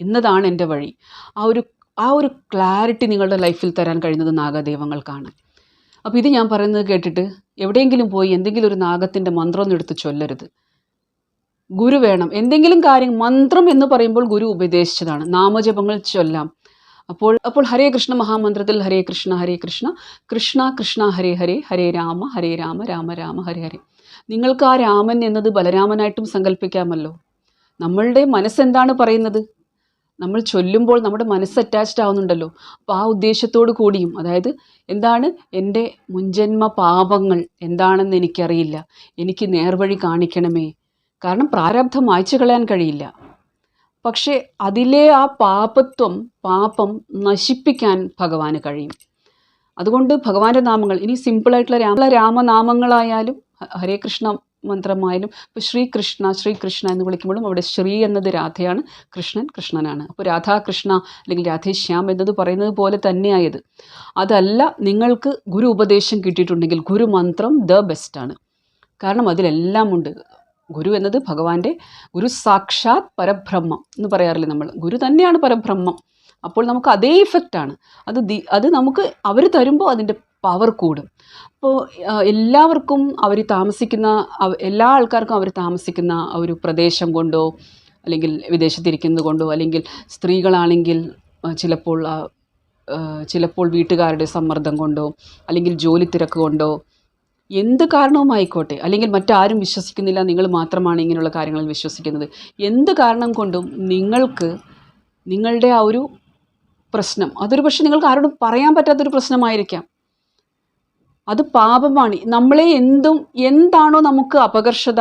A: ഇന്നതാണ് എന്റെ വഴി. ആ ഒരു ആ ഒരു ക്ലാരിറ്റി നിങ്ങളുടെ ലൈഫിൽ തരാൻ കഴിയുന്നത് നാഗദൈവങ്ങൾക്കാണ് അപ്പോൾ ഇത് ഞാൻ പറയുന്നത് കേട്ടിട്ട് എവിടെയെങ്കിലും പോയി എന്തെങ്കിലും ഒരു നാഗത്തിന്റെ മന്ത്രം എടുത്ത് ചൊല്ലരുത്. ഗുരു വേണം. എന്തെങ്കിലും കാര്യം മന്ത്രം എന്ന് പറയുമ്പോൾ ഗുരു ഉപദേശിച്ചതാണ്. നാമജപങ്ങൾ ചൊല്ലാം. അപ്പോൾ അപ്പോൾ ഹരേ കൃഷ്ണ മഹാമന്ത്രത്തിൽ ഹരേ കൃഷ്ണ ഹരേ കൃഷ്ണ കൃഷ്ണ കൃഷ്ണ ഹരേ ഹരേ ഹരേ രാമ ഹരേ രാമ രാമ രാമ ഹരേ ഹരേ. നിങ്ങൾക്ക് ആ രാമൻ എന്നത് ബലരാമനായിട്ടും സങ്കല്പിക്കാമല്ലോ. നമ്മളുടെ മനസ്സെന്താണ് പറയുന്നത്? നമ്മൾ ചൊല്ലുമ്പോൾ നമ്മുടെ മനസ്സ് അറ്റാച്ച്ഡ് ആവുന്നുണ്ടല്ലോ. അപ്പോൾ ആ ഉദ്ദേശത്തോടു കൂടിയും അതായത് എന്താണ് എന്റെ മുൻജന്മ പാപങ്ങൾ എന്താണെന്ന് എനിക്കറിയില്ല. എനിക്ക് നേർവഴി കാണിക്കണമേ. കാരണം പ്രാരബ്ധം മായ്ച്ചു കളയാൻ കഴിയില്ല. പക്ഷേ അതിലെ ആ പാപത്വം പാപം നശിപ്പിക്കാൻ ഭഗവാന് കഴിയും. അതുകൊണ്ട് ഭഗവാന്റെ നാമങ്ങൾ ഇനി സിമ്പിളായിട്ടുള്ള രാമ രാമനാമങ്ങളായാലും ഹരേ കൃഷ്ണ മന്ത്രമായാലും ഇപ്പോൾ ശ്രീകൃഷ്ണ ശ്രീകൃഷ്ണ എന്ന് വിളിക്കുമ്പോഴും അവിടെ ശ്രീ എന്നത് രാധയാണ് കൃഷ്ണൻ കൃഷ്ണനാണ്. അപ്പോൾ രാധാകൃഷ്ണ അല്ലെങ്കിൽ രാധേശ്യാം എന്നത് പറയുന്നത് പോലെ തന്നെയായത്. അതല്ല നിങ്ങൾക്ക് ഗുരു ഉപദേശം കിട്ടിയിട്ടുണ്ടെങ്കിൽ ഗുരുമന്ത്രം ദ ബെസ്റ്റാണ് കാരണം അതിലെല്ലാം ഉണ്ട്. ഗുരു എന്നത് ഭഗവാന്റെ ഗുരു സാക്ഷാത് പരബ്രഹ്മം എന്ന് പറയാറില്ലേ നമ്മൾ? ഗുരു തന്നെയാണ് പരബ്രഹ്മം. അപ്പോൾ നമുക്ക് അതേ ഇഫക്റ്റാണ് അത് അത് നമുക്ക് അവർ തരുമ്പോൾ അതിന്റെ പവർ കൂടും. അപ്പോൾ എല്ലാവർക്കും അവർ താമസിക്കുന്ന എല്ലാ ആൾക്കാർക്കും അവർ താമസിക്കുന്ന ഒരു പ്രദേശം കൊണ്ടോ അല്ലെങ്കിൽ വിദേശത്തിരിക്കുന്നത് കൊണ്ടോ അല്ലെങ്കിൽ സ്ത്രീകളാണെങ്കിൽ ചിലപ്പോൾ ചിലപ്പോൾ വീട്ടുകാരുടെ സമ്മർദ്ദം കൊണ്ടോ അല്ലെങ്കിൽ ജോലി തിരക്ക് കൊണ്ടോ എന്ത് കാരണവുമായിക്കോട്ടെ അല്ലെങ്കിൽ മറ്റാരും വിശ്വസിക്കുന്നില്ല നിങ്ങൾ മാത്രമാണ് ഇങ്ങനെയുള്ള കാര്യങ്ങളിൽ വിശ്വസിക്കുന്നത് എന്ത് കാരണം കൊണ്ടും നിങ്ങൾക്ക് നിങ്ങളുടെ ആ ഒരു പ്രശ്നം. അതൊരു പക്ഷേ നിങ്ങൾക്ക് ആരോടും പറയാൻ പറ്റാത്തൊരു പ്രശ്നമായിരിക്കാം. അത് പാപമാണ്. നമ്മളെ എന്തും എന്താണോ നമുക്ക് അപകർഷത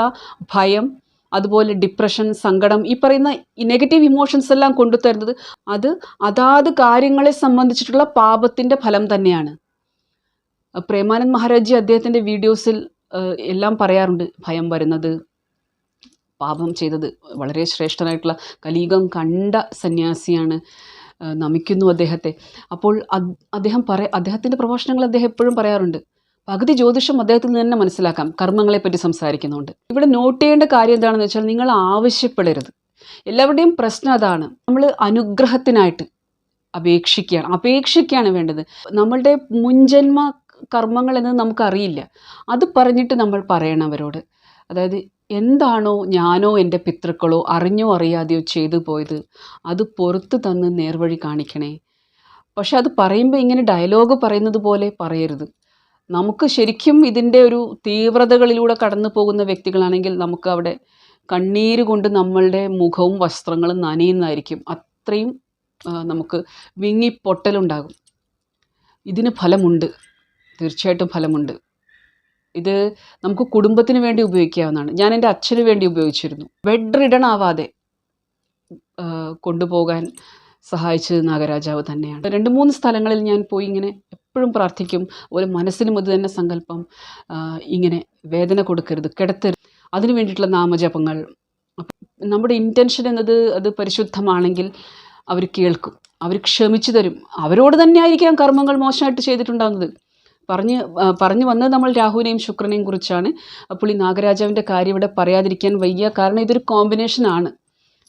A: ഭയം അതുപോലെ ഡിപ്രഷൻ സങ്കടം ഈ പറയുന്ന നെഗറ്റീവ് ഇമോഷൻസ് എല്ലാം കൊണ്ടുതരുന്നത് അത് അതാത് കാര്യങ്ങളെ സംബന്ധിച്ചിട്ടുള്ള പാപത്തിന്റെ ഫലം തന്നെയാണ്. പ്രേമാനന്ദ് മഹാരാജി അദ്ദേഹത്തിന്റെ വീഡിയോസിൽ എല്ലാം പറയാറുണ്ട്. ഭയം വരുന്നത് പാപം ചെയ്തത് വളരെ ശ്രേഷ്ഠനായിട്ടുള്ള കലീകം കണ്ട സന്യാസിയാണ്. നമിക്കുന്നു അദ്ദേഹത്തെ. അപ്പോൾ അദ്ദേഹം പറ അദ്ദേഹത്തിന്റെ പ്രഭാഷണങ്ങൾ അദ്ദേഹം എപ്പോഴും പറയാറുണ്ട്. പകുതി ജ്യോതിഷം അദ്ദേഹത്തിൽ നിന്ന് തന്നെ മനസ്സിലാക്കാം. കർമ്മങ്ങളെപ്പറ്റി സംസാരിക്കുന്നുണ്ട്. ഇവിടെ നോട്ട് ചെയ്യേണ്ട കാര്യം എന്താണെന്ന് വെച്ചാൽ നിങ്ങൾ ആവശ്യപ്പെടരുത്. എല്ലാവരുടെയും പ്രശ്നം അതാണ്. നമ്മൾ അനുഗ്രഹത്തിനായിട്ട് അപേക്ഷിക്കുകയാണ്. അപേക്ഷിക്കുകയാണ് വേണ്ടത്. നമ്മളുടെ മുൻജന്മ കർമ്മങ്ങൾ എന്നത് നമുക്കറിയില്ല. അത് പറഞ്ഞിട്ട് നമ്മൾ പറയണം അവരോട്. അതായത് എന്താണോ ഞാനോ എന്റെ പിതൃക്കളോ അറിഞ്ഞോ അറിയാതെയോ ചെയ്തു പോയത് അത് പുറത്ത് തന്ന് നേർവഴി കാണിക്കണേ. പക്ഷെ അത് പറയുമ്പോൾ ഇങ്ങനെ ഡയലോഗ് പറയുന്നത് പോലെ പറയരുത്. നമുക്ക് ശരിക്കും ഇതിന്റെ ഒരു തീവ്രതകളിലൂടെ കടന്നു പോകുന്ന വ്യക്തികളാണെങ്കിൽ നമുക്ക് അവിടെ കണ്ണീര് കൊണ്ട് നമ്മളുടെ മുഖവും വസ്ത്രങ്ങളും നനയുന്നതായിരിക്കും. അത്രയും നമുക്ക് വിങ്ങി പൊട്ടലുണ്ടാകും ഇതിന് ഫലമുണ്ട്. തീർച്ചയായിട്ടും ഫലമുണ്ട്. ഇത് നമുക്ക് കുടുംബത്തിന് വേണ്ടി ഉപയോഗിക്കാവുന്നതാണ്. ഞാൻ എന്റെ അച്ഛന് വേണ്ടി ഉപയോഗിച്ചിരുന്നു. ബെഡ് റിഡൺ ആവാതെ കൊണ്ടുപോകാൻ സഹായിച്ചത് നാഗരാജാവ് തന്നെയാണ്. രണ്ട് മൂന്ന് സ്ഥലങ്ങളിൽ ഞാൻ പോയി ഇങ്ങനെ എപ്പോഴും പ്രാർത്ഥിക്കും. ഒരു മനസ്സിനും അത് തന്നെ സങ്കല്പം ഇങ്ങനെ വേദന കൊടുക്കരുത് കിടത്തരുത്. അതിനു വേണ്ടിയിട്ടുള്ള നാമജപങ്ങൾ. നമ്മുടെ ഇന്റൻഷൻ എന്നത് അത് പരിശുദ്ധമാണെങ്കിൽ അവർ കേൾക്കും. അവർ ക്ഷമിച്ചു തരും. അവരോട് തന്നെ ആയിരിക്കാം കർമ്മങ്ങൾ മോശമായിട്ട് ചെയ്തിട്ടുണ്ടാകുന്നത് പറഞ്ഞ് പറഞ്ഞു വന്നത് നമ്മൾ രാഹുവിനെയും ശുക്രനെയും കുറിച്ചാണ്. അപ്പോൾ ഈ നാഗരാജാവിന്റെ കാര്യം ഇവിടെ പറയാതിരിക്കാൻ വയ്യ. കാരണം ഇതൊരു കോമ്പിനേഷനാണ്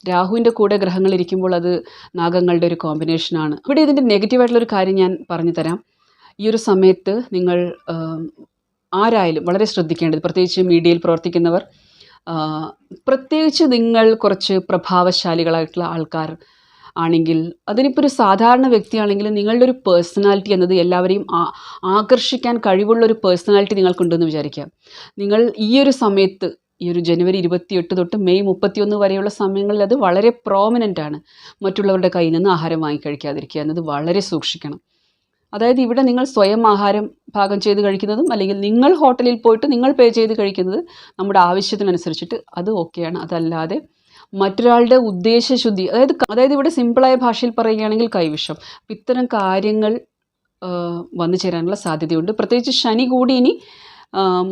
A: രാഹുവിന്റെ കൂടെ ഗ്രഹങ്ങൾ ഇരിക്കുമ്പോൾ അത് നാഗങ്ങളുടെ ഒരു കോമ്പിനേഷനാണ് ഇവിടെ ഇതിന്റെ നെഗറ്റീവായിട്ടുള്ളൊരു കാര്യം ഞാൻ പറഞ്ഞു തരാം. ഈ ഒരു സമയത്ത് നിങ്ങൾ ആരായാലും വളരെ ശ്രദ്ധിക്കേണ്ടത് പ്രത്യേകിച്ച് മീഡിയയിൽ പ്രവർത്തിക്കുന്നവർ പ്രത്യേകിച്ച് നിങ്ങൾ കുറച്ച് പ്രഭാവശാലികളായിട്ടുള്ള ആൾക്കാർ ആണെങ്കിൽ അതിനിപ്പോൾ ഒരു സാധാരണ വ്യക്തിയാണെങ്കിൽ നിങ്ങളുടെ ഒരു പേഴ്സണാലിറ്റി എന്നത് എല്ലാവരെയും ആകർഷിക്കാൻ കഴിവുള്ള ഒരു പേഴ്സണാലിറ്റി നിങ്ങൾക്കുണ്ടെന്ന് വിചാരിക്കുക. നിങ്ങൾ ഈ ഒരു സമയത്ത് ഈ ഒരു ജനുവരി ഇരുപത്തിയെട്ട് തൊട്ട് മെയ് മുപ്പത്തിയൊന്ന് വരെയുള്ള സമയങ്ങളിൽ അത് വളരെ പ്രോമിനന്റ് ആണ്. മറ്റുള്ളവരുടെ കയ്യിൽ നിന്ന് ആഹാരം വാങ്ങിക്കഴിക്കാതിരിക്കുക എന്നത് വളരെ സൂക്ഷിക്കണം. അതായത് ഇവിടെ നിങ്ങൾ സ്വയം ആഹാരം പാകം ചെയ്ത് കഴിക്കുന്നതും അല്ലെങ്കിൽ നിങ്ങൾ ഹോട്ടലിൽ പോയിട്ട് നിങ്ങൾ പേ ചെയ്ത് കഴിക്കുന്നത് നമ്മുടെ ആവശ്യത്തിനനുസരിച്ചിട്ട് അത് ഓക്കെയാണ് അതല്ലാതെ മറ്റൊരാളുടെ ഉദ്ദേശശുദ്ധി അതായത് അതായത് ഇവിടെ സിമ്പിളായ ഭാഷയിൽ പറയുകയാണെങ്കിൽ കൈവിഷം. ഇത്തരം കാര്യങ്ങൾ വന്നു ചേരാനുള്ള സാധ്യതയുണ്ട്. പ്രത്യേകിച്ച് ശനി കൂടി ഇനി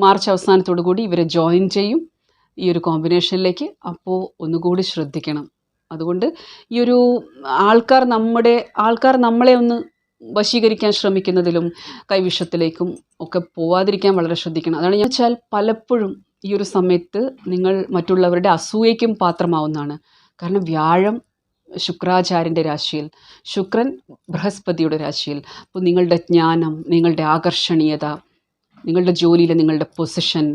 A: മാർച്ച് അവസാനത്തോടു കൂടി ഇവരെ ജോയിൻ ചെയ്യും ഈ ഒരു കോമ്പിനേഷനിലേക്ക് അപ്പോൾ ഒന്നുകൂടി ശ്രദ്ധിക്കണം. അതുകൊണ്ട് ഈ ഒരു ആൾക്കാർ നമ്മുടെ ആൾക്കാർ നമ്മളെ ഒന്ന് വശീകരിക്കാൻ ശ്രമിക്കുന്നതിലും കൈവിഷത്തിലേക്കും ഒക്കെ പോവാതിരിക്കാൻ വളരെ ശ്രദ്ധിക്കണം. അതാണ് ഞാൻ വെച്ചാൽ പലപ്പോഴും ഈ ഒരു സമയത്ത് നിങ്ങൾ മറ്റുള്ളവരുടെ അസൂയയ്ക്കും പാത്രമാവുന്നതാണ്. കാരണം വ്യാഴം ശുക്രാചാര്യന്റെ രാശിയിൽ ശുക്രൻ ബൃഹസ്പതിയുടെ രാശിയിൽ. അപ്പോൾ നിങ്ങളുടെ ജ്ഞാനം നിങ്ങളുടെ ആകർഷണീയത നിങ്ങളുടെ ജോലിയിലെ നിങ്ങളുടെ പൊസിഷൻ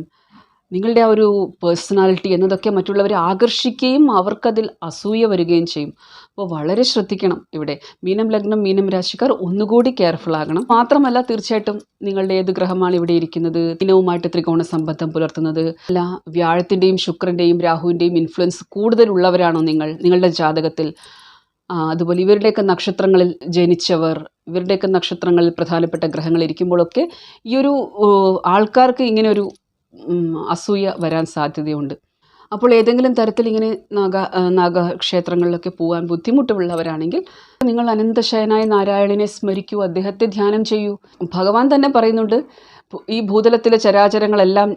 A: നിങ്ങളുടെ ആ ഒരു പേഴ്സണാലിറ്റി എന്നതൊക്കെ മറ്റുള്ളവരെ ആകർഷിക്കുകയും അവർക്കതിൽ അസൂയ വരികയും ചെയ്യും. അപ്പോൾ വളരെ ശ്രദ്ധിക്കണം ഇവിടെ. മീനം ലഗ്നം മീനം രാശിക്കാർ ഒന്നുകൂടി കെയർഫുൾ ആകണം. മാത്രമല്ല തീർച്ചയായിട്ടും നിങ്ങളുടെ ഏത് ഗ്രഹമാണ് ഇവിടെ ഇരിക്കുന്നത്? ദിനവുമായിട്ട് ത്രികോണ സംബന്ധം പുലർത്തുന്നത്. അല്ല വ്യാഴത്തിന്റെയും ശുക്രന്റെയും രാഹുവിന്റെയും ഇൻഫ്ലുവൻസ് കൂടുതലുള്ളവരാണോ നിങ്ങൾ? നിങ്ങളുടെ ജാതകത്തിൽ. അതുപോലെ ഇവരുടെയൊക്കെ നക്ഷത്രങ്ങളിൽ ജനിച്ചവർ ഇവരുടെയൊക്കെ നക്ഷത്രങ്ങളിൽ പ്രധാനപ്പെട്ട ഗ്രഹങ്ങൾ ഇരിക്കുമ്പോഴൊക്കെ ഈ ഒരു ആൾക്കാർക്ക് ഇങ്ങനെ ഒരു അസൂയ വരാൻ സാധ്യതയുണ്ട്. അപ്പോൾ ഏതെങ്കിലും തരത്തിൽ ഇങ്ങനെ നാഗ നാഗക്ഷേത്രങ്ങളിലൊക്കെ പോകാൻ ബുദ്ധിമുട്ടുള്ളവരാണെങ്കിൽ നിങ്ങൾ അനന്തശയനായ നാരായണനെ സ്മരിക്കൂ അദ്ദേഹത്തെ ധ്യാനം ചെയ്യൂ. ഭഗവാൻ തന്നെ പറയുന്നുണ്ട് ഈ ഭൂതലത്തിലെ ചരാചരങ്ങളെല്ലാം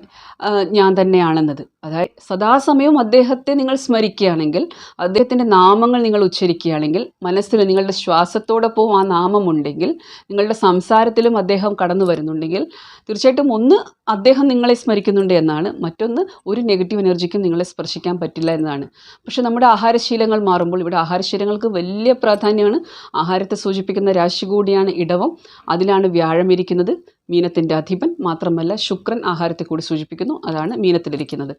A: ഞാൻ തന്നെയാണെന്നത്. അതായത് സദാസമയവും അദ്ദേഹത്തെ നിങ്ങൾ സ്മരിക്കുകയാണെങ്കിൽ അദ്ദേഹത്തിന്റെ നാമങ്ങൾ നിങ്ങൾ ഉച്ചരിക്കുകയാണെങ്കിൽ മനസ്സിൽ നിങ്ങളുടെ ശ്വാസത്തോടൊപ്പം ആ നാമമുണ്ടെങ്കിൽ നിങ്ങളുടെ സംസാരത്തിലും അദ്ദേഹം കടന്നു വരുന്നുണ്ടെങ്കിൽ തീർച്ചയായിട്ടും ഒന്ന് അദ്ദേഹം നിങ്ങളെ സ്മരിക്കുന്നുണ്ട് എന്നാണ്. മറ്റൊന്ന് ഒരു നെഗറ്റീവ് എനർജിക്കും നിങ്ങളെ സ്പർശിക്കാൻ പറ്റില്ല എന്നതാണ്. പക്ഷേ നമ്മുടെ ആഹാരശീലങ്ങൾ മാറുമ്പോൾ ഇവിടെ ആഹാരശീലങ്ങൾക്ക് വലിയ പ്രാധാന്യമാണ്. ആഹാരത്തെ സൂചിപ്പിക്കുന്ന രാശി കൂടിയാണ് ഇടവം. അതിലാണ് വ്യാഴം ഇരിക്കുന്നത്. മീനത്തിന്റെ അധിപൻ മാത്രമല്ല ശുക്രൻ ആഹാരത്തെ കൂടി സൂചിപ്പിക്കുന്നു. അതാണ് മീനത്തിലിരിക്കുന്നത്.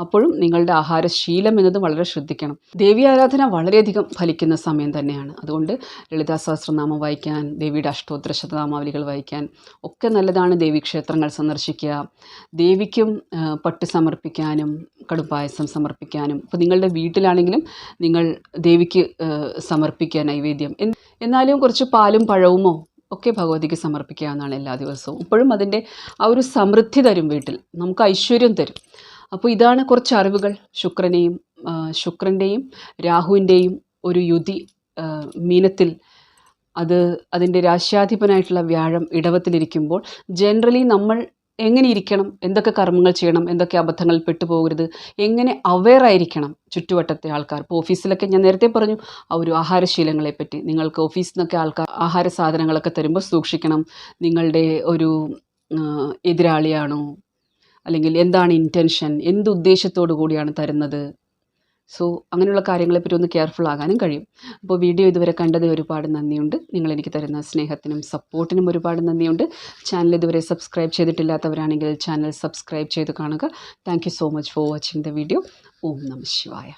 A: അപ്പോഴും നിങ്ങളുടെ ആഹാരശീലം എന്നത് വളരെ ശ്രദ്ധിക്കണം. ദേവി ആരാധന വളരെയധികം ഫലിക്കുന്ന സമയം തന്നെയാണ്. അതുകൊണ്ട് ലളിതാ സഹസ്രനാമം വായിക്കാൻ ദേവിയുടെ അഷ്ടോത്തര ശതനാമാവലികൾ വായിക്കാൻ ഒക്കെ നല്ലതാണ് ദേവീക്ഷേത്രങ്ങൾ സന്ദർശിക്കുക. ദേവിക്കും പട്ട് സമർപ്പിക്കാനും കടുപ്പായസം സമർപ്പിക്കാനും ഇപ്പോൾ നിങ്ങളുടെ വീട്ടിലാണെങ്കിലും നിങ്ങൾ ദേവിക്ക് സമർപ്പിക്കുക നൈവേദ്യം. എന്നാലും കുറച്ച് പാലും പഴവുമോ ഒക്കെ ഭഗവതിക്ക് സമർപ്പിക്കാവുന്നതാണ് എല്ലാ ദിവസവും. ഇപ്പോഴും അതിന്റെ ആ ഒരു സമൃദ്ധി തരും വീട്ടിൽ. നമുക്ക് ഐശ്വര്യം തരും. അപ്പോൾ ഇതാണ് കുറച്ച് അറിവുകൾ. ശുക്രനെയും ശുക്രന്റെയും രാഹുവിന്റെയും ഒരു യുതി മീനത്തിൽ അത് അതിന്റെ രാശ്യാധിപനായിട്ടുള്ള വ്യാഴം ഇടവത്തിലിരിക്കുമ്പോൾ ജനറലി നമ്മൾ എങ്ങനെ ഇരിക്കണം? എന്തൊക്കെ കർമ്മങ്ങൾ ചെയ്യണം? എന്തൊക്കെ അബദ്ധങ്ങളിൽ പെട്ടുപോകരുത്? എങ്ങനെ അവെയർ ആയിരിക്കണം ചുറ്റുവട്ടത്തെ ആൾക്കാർ? ഇപ്പോൾ ഓഫീസിലൊക്കെ ഞാൻ നേരത്തെ പറഞ്ഞു ആ ഒരു ആഹാരശീലങ്ങളെപ്പറ്റി. നിങ്ങൾക്ക് ഓഫീസിൽ നിന്നൊക്കെ ആൾക്കാർ ആഹാര സാധനങ്ങളൊക്കെ തരുമ്പോൾ സൂക്ഷിക്കണം. നിങ്ങളുടെ ഒരു എതിരാളിയാണോ? അല്ലെങ്കിൽ എന്താണ് ഇന്റൻഷൻ എന്ത് ഉദ്ദേശത്തോടു കൂടിയാണ് തരുന്നത്? സോ അങ്ങനെയുള്ള കാര്യങ്ങളെപ്പറ്റി ഒന്ന് കെയർഫുൾ ആകാനും കഴിയും. അപ്പോൾ വീഡിയോ ഇതുവരെ കണ്ടതിൽ ഒരുപാട് നന്ദിയുണ്ട്. നിങ്ങൾ എനിക്ക് തരുന്ന സ്നേഹത്തിനും സപ്പോർട്ടിനും ഒരുപാട് നന്ദിയുണ്ട്. ചാനൽ ഇതുവരെ സബ്സ്ക്രൈബ് ചെയ്തിട്ടില്ലാത്തവരാണെങ്കിൽ ചാനൽ സബ്സ്ക്രൈബ് ചെയ്ത് കാണുക. Thank so much for watching the video ഓം നമ ശിവായ.